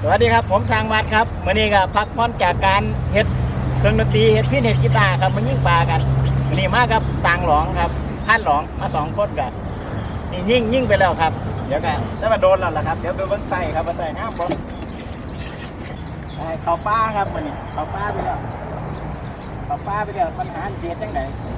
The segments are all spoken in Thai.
สวัสดีครับ ผมสร้างวัดครับมื่อนี้ก็พักผ่อนจากการเฮ็ดเครื่องดนตรีเฮ็ดพินเฮ็ดกีตาร์ครับมายิ่งปลากันมื่อนี้มากับสร้างหลองครับท่านหลองมาสองคนกันนี่ยิ่งยิ่งไปแล้วครับ เดี๋ยวกันจะมาโดนแล้วล่ะครับเดี๋ยวดูบิ้งไส้ครับว่าใส่น้ำบ่ไอ้เขาป้าครับมื่อนี้เขาป้าไปแล้วเขาป้าไปแล้วปัญหาเสียจังไดเ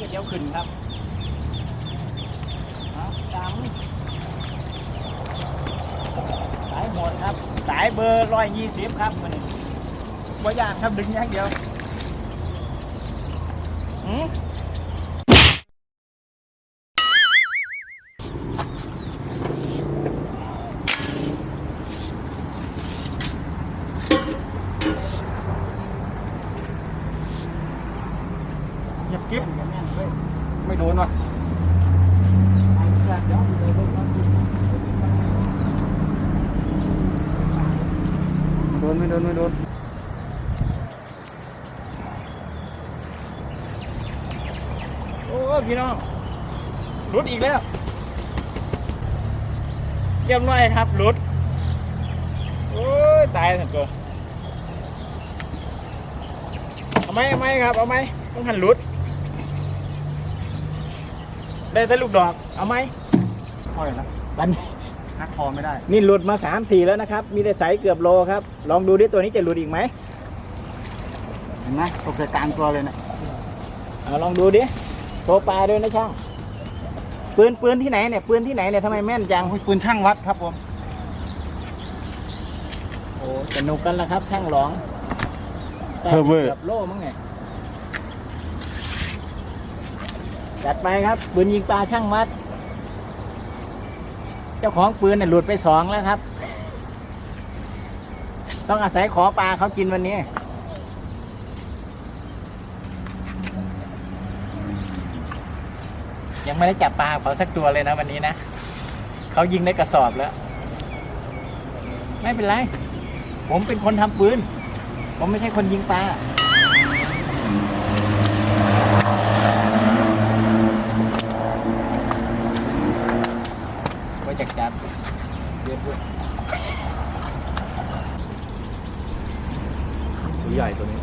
ก๋วยเตี๋ยวขึ้นครับสามสายหมดครับ สายเบอร์ร้อยยี่สิบครับมันนี้ว่ายากครับดึงอย่างเดียวหืม เงียบกิ๊บ แม่นเลย ไม่โดนว่ะ เดี๋ยวเดี๋ยวเบิ่งก่อน โดนไม่โดนไม่โดน โอ้พี่น้องหลุดอีกแล้วเรียบร้อยครับหลุดโอ้ยตายสันตัวเอาไหมเอาไหมครับเอาไหมต้องหันหลุดได้แต่ลูกดอกเอาไหมพ่อยนะบันหักคอไม่ได้ นี่หลุดมาสามสี่แล้วนะครับ มีแต่สายเกือบโลครับ ลองดูดิตัวนี้จะหลุดอีกไหมเห็นไหมตกใจกลางตัวเลยนะเอาลองดูดิ โชว์ปลาด้วยนะช่าง ปืนปืนที่ไหนเนี่ย ปืนที่ไหนเนี่ยทำไมแม่นจัง โอ้ยปืนช่างวัดครับผมโอ้สนุกกันแล้วครับช่างหลองใส่เทอร์เวอร์กับโล่มั้งไงจัดไปครับ ปืนยิงปลาช่างมัด เจ้าของปืนเนี่ยหลุดไปสองแล้วครับ ต้องอาศัยขอปลาเขากินวันนี้ ยังไม่ได้จับปลาเขาสักตัวเลยนะวันนี้นะเขายิงในกระสอบแล้ว ไม่เป็นไร ผมเป็นคนทำปืน ผมไม่ใช่คนยิงปลาไว้จักจับเดี๋ยวพูดตัวใหญ่ตัวนี้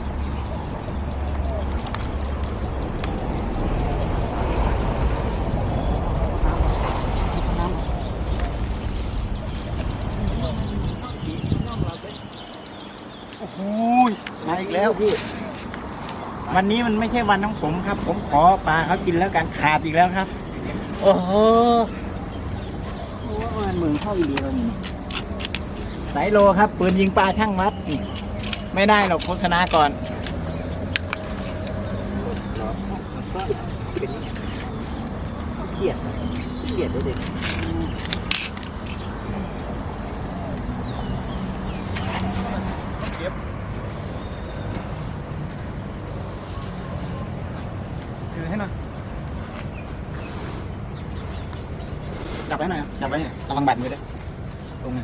โอ้โหยมาอีก แล้วพี่ วันนี้มันไม่ใช่วันของผมครับ ผมขอปลาเขากินแล้วกันขาดอีกแล้วครับ โอ้โหมันมึงเข้าอีกแล้วนี่สายโลครับปืนยิงปลาช่างมัดไม่ได้หรอกโฆษณาก่อนเครียดเครียดเลยเด็ก ถือให้หน่อยจับไว้หน่อยจับไว้ระวังบาดมือด้วยตรงนี้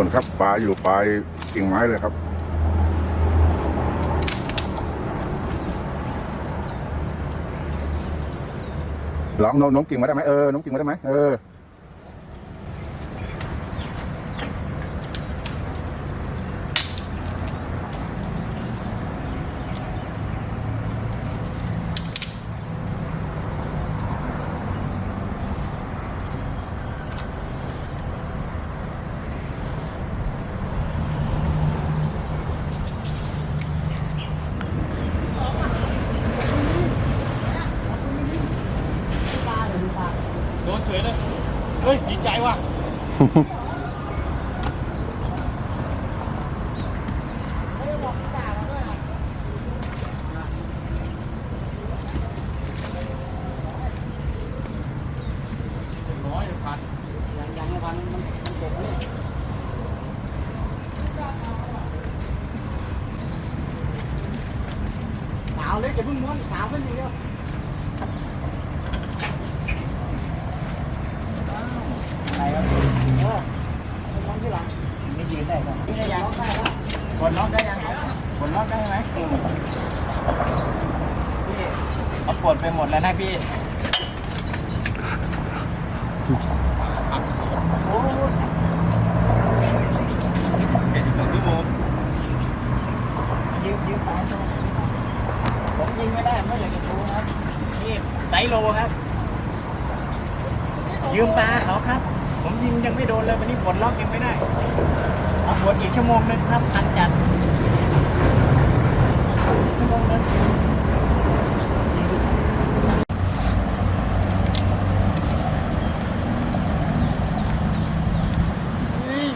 น่นครับปลาอยู่ปลายกิ่งไม้เลยครับ ลองน้มโน้มกิ่งมาได้ไหมเออน้มกิ่งมาได้ไหมเออ ฮ้ยดีใจว่ะร้อยพันยังยังไม่พันมันมันจบเลยสาวเล็กจะเพิ่งม้วนสาวขึ้นอย่างเดียว อะไรครับ เออไปทำที่หลัง ไม่ยืนได้ครับ นี่ยาวได้แล้ว กดล็อกได้ยังครับกดล็อกได้ไหมพี่เขาปล ดไปหมดแล้วนะพี่พี่โมงยืมยืมตามผมยิงไม่ได้ไม่อยากจะดูครับนี่ไซโลครับ ยืมปลาเขาครับ ผมยิงยังไม่โดนเลยวันนี้ปลดล็อกยังไม่ได้เอาปลดอีกชั่วโมงนึงครับพันจัดชั่วโมงนึง นี่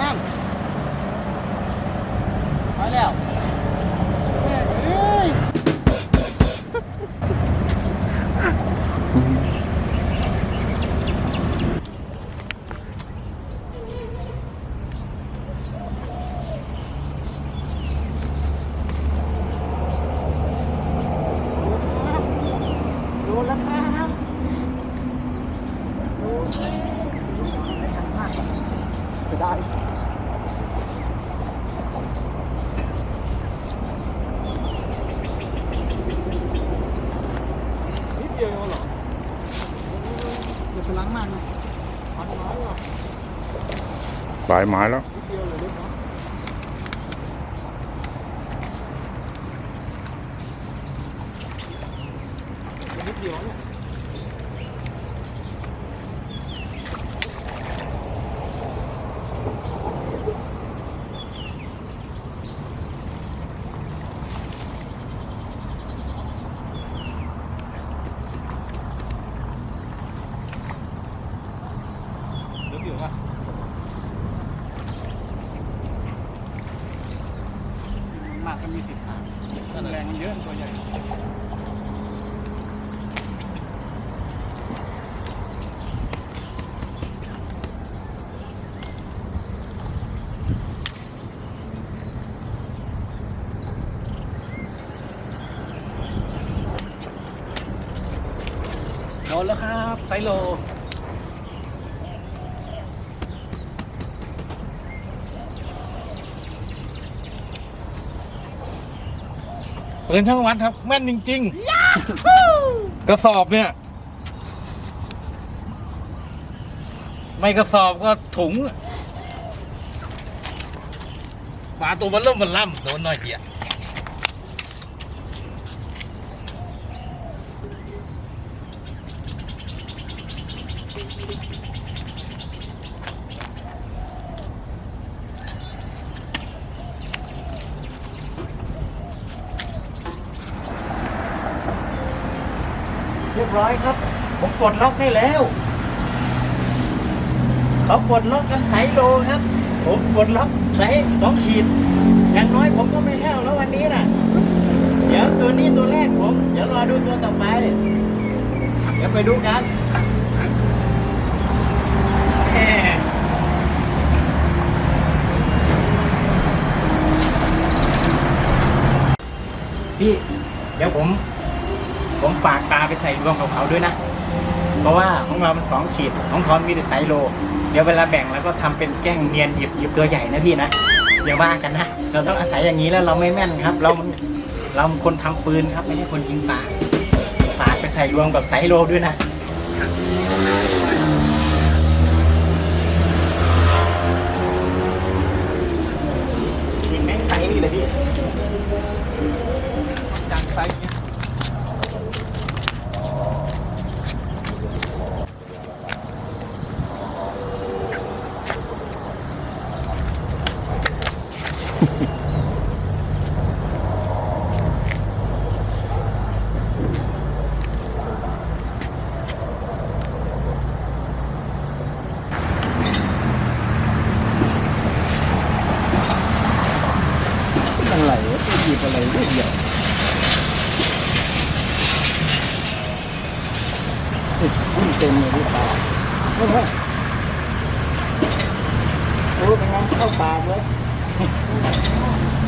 นั่นไปแล้วแม่เอ้ย ดูแล้วครับ เสียดายนิดเดียวเองเหรอเดี๋ยวไปล้างมันนะพันน้อยว่ะ ปลายหม้แล้วเล็กเนาะนิดเดียวเนี่ย เหลืออยู่ป่ะ มากก็มีสิทธิ์ขาดแรงมันเยอะตัวใหญ่ โดน แล้วครับไซโลปืนช่างวัดครับ แม่นจริง ๆ กระสอบเนี่ย ไม่กระสอบก็ถุงปลาตัวมันเริ่มมันล่ำโดนหน่อยเดียว เรียบร้อยครับ ผมปลดล็อกได้แล้วเขาปลดล็อกกันไซโลครับ ผมปลดล็อกไซส์สองขีดอย่างน้อยผมก็ไม่แห้วแล้ววันนี้น่ะเดี๋ยวตัวนี้ตัวแรกผม เดี๋ยวรอดูตัวต่อไป เดี๋ยวไปดูกันพี่เดี๋ยวผม ผมฝากปลาไปใส่รวมกับเขาด้วยนะ เพราะว่าของเรามันสองขีด ของเขามีแต่ไซส์โล เดี๋ยวเวลาแบ่งแล้วก็ทำเป็นแกล้งเนียนหยิบหยิบตัวใหญ่นะพี่นะอย่าว่ากันนะ เราต้องอาศัยอย่างนี้แล้วเราไม่แม่นครับ เราเราคนทำปืนครับไม่ใช่คนยิงปลาฝากไปใส่รวมกับไซส์โลด้วยนะยิงแม่งไซส์นี่เลยพี่กลางไซส์เนี่ย ด้วยใหญ่ขึ้นเต็มเลยที่าโอ้โหโอ้เป็นงเข้าปากเลย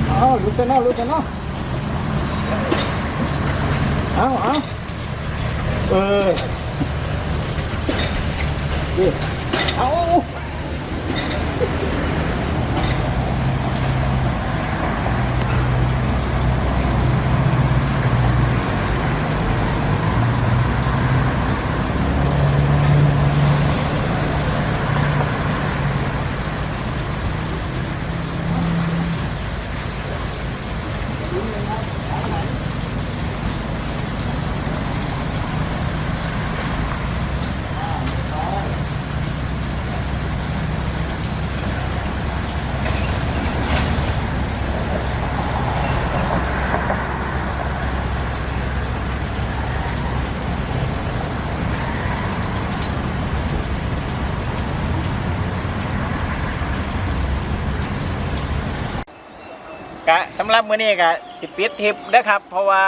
เอาลูกซะเนาะลูกซะเนาะเอาเอาเออ กะสำหรับมื้อนี้กะสิปิดทิปนะครับ เพราะว่า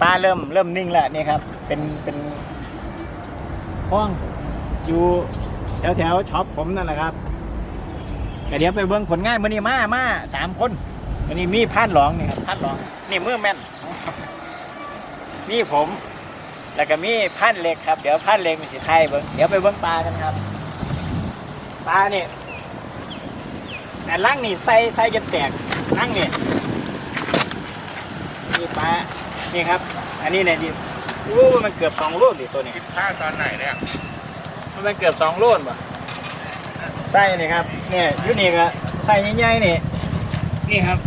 ปลาเริ่มเริ่มนิ่งแล้วนี่ครับ เป็นเป็นห้องอยู่แถวแถวช็อปผมนั่นแหละครับก็เดี๋ยวไปเบิ่งผลง่านมื้อนี้มามาสามคนมื้อนี้มีพันหลองนี่ครับพันหลองนี่มือแม่นมีผมแล้วก็มีพันเล็กครับเดี๋ยวพันเล็กมีสิไทยเบิ่งเดี๋ยวไปเบิ่งปลากันครับปลาเนี่ยแต่ลังนี่ใส่ใส่จนแตก ลังนี่นี่ปลานี่ครับ อันนี้เนี่ยดิโอ้มันเกือบสองโลดิตัวนี้กินข้าวตอนไหนเนี่ยมันเกือบสองโลนป่ะไส้นี่ครับเนี่ยอยูนี่ก็ไส้ใหญ่ๆนี่นี่ครับ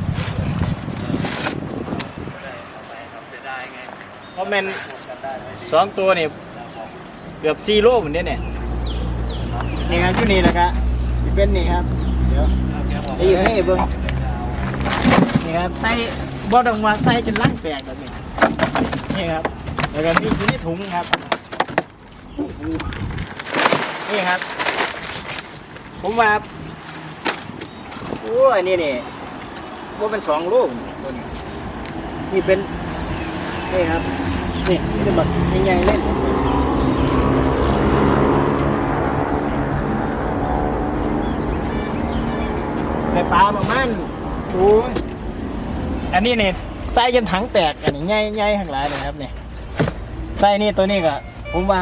เพราะมันสองตัวนี่เกือบสี่โลเหมือนเด้เนี่ยนี่ครับอยูนี่นะครับที่เป็นนี่ครับเดี๋ยวนี่ให้เบิ้ง นี่ครับไส้บ่ต้องว่าไส้จนลังแตกแบบนี้นี่ครับแล้วก็มีอยู่ในถุงครับนี่ครับ ผมว่าโอ้อันนี้นี่ว่าเป็นสองลูกนี่เป็นนี่ครับนี่นี่เป็นแบบใหญ่ๆเล่นไข่ปลาประมาณโอ้ยอันนี้เนี่ยไส้จนถังแตกอันนี้ใหญ่ๆข้างหลังนะครับเนี่ยไส้นี่ตัวนี้ก็ผมว่า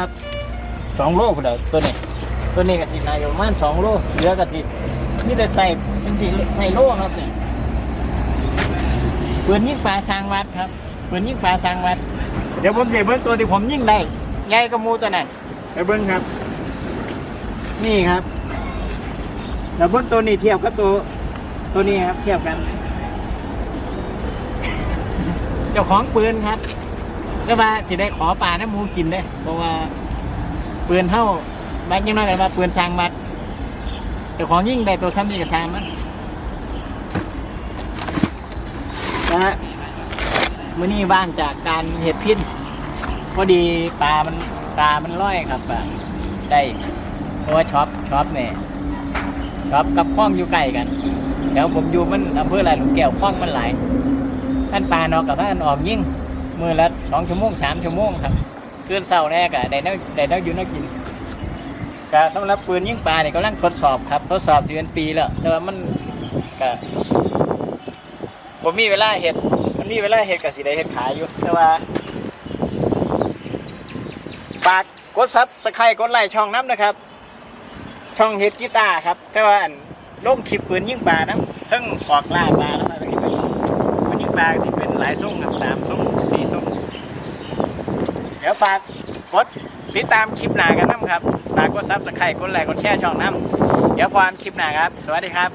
สองโลพุ่นเด้อตัวนี้ ตัวนี้ก็สินายประมาณสองโลเหลือก็สินี่แต่ใส่เป็นสิใส่โลครับเนี่ยปืนยิงปลาสร้างวัดครับปืนยิงปลาสร้างวัด เดี๋ยวผมจะเบิ้งตัวที่ผมยิงได้ใหญ่กว่าหมูตัวนั้นไปเบิ้งครับ นี่ครับแล้วเบิ้งตัวนี้เทียบกับตัวตัวนี้ครับเทียบกัน เจ้าของปืนครับก็ว่าสิได้ขอปลาน้ำมูกินได้อเพราะว่าปืนเท่าแม็กยังน้อยกันว่าปืนสร้างมัดแต่ของยิ่งได้ตัวซ้ำนี่กับสร้างมันนะฮะมื้อนี้ว่างจากการเห็ดพิษพอดีปลามันปลามันร้อยครับอะได้เพราะว่าช็อปช็อปเนี่ยช็อปกับคล้องอยู่ใกล้กันเดี๋ยวผมอยู่มันอำเภออะไรหลุงแก้วคล้องมันหลาย ท่านปลานอกกับท่านออกยิ่งมือละสองชั่วโมงสามชั่วโมงครับคืนเศร้าแน่กะได้แนวได้แนวอยู่แนวกินกะสำหรับปืนยิงปลาเนี่ยกำลังทดสอบครับทดสอบสิเป็นปีแล้วแต่ว่ามันกะผมมีเวลาเห็ดมันมีเวลาเห็ดกับสิได้เห็ดขายอยู่แต่ว่าฝากกดซับสไครต์กดไลค์ช่องน้ำนะครับ ช่องเห็ดกีตาร์ครับ แต่ว่าอันลงคลิปปืนยิงปลาน้ำเพิ่งออกล่าปลาแล้วมันก็สิเปลาที่เป็นหลายส่งครับสามส่งสี่ส่งเดี๋ยวฝากกดติดตามคลิปหน้ากันน้ำครับฝากกดซับสไครต์กดไลค์กดแชร์ช่องน้ำเดี๋ยวพรคลิปหน้าครับ สวัสดีครับ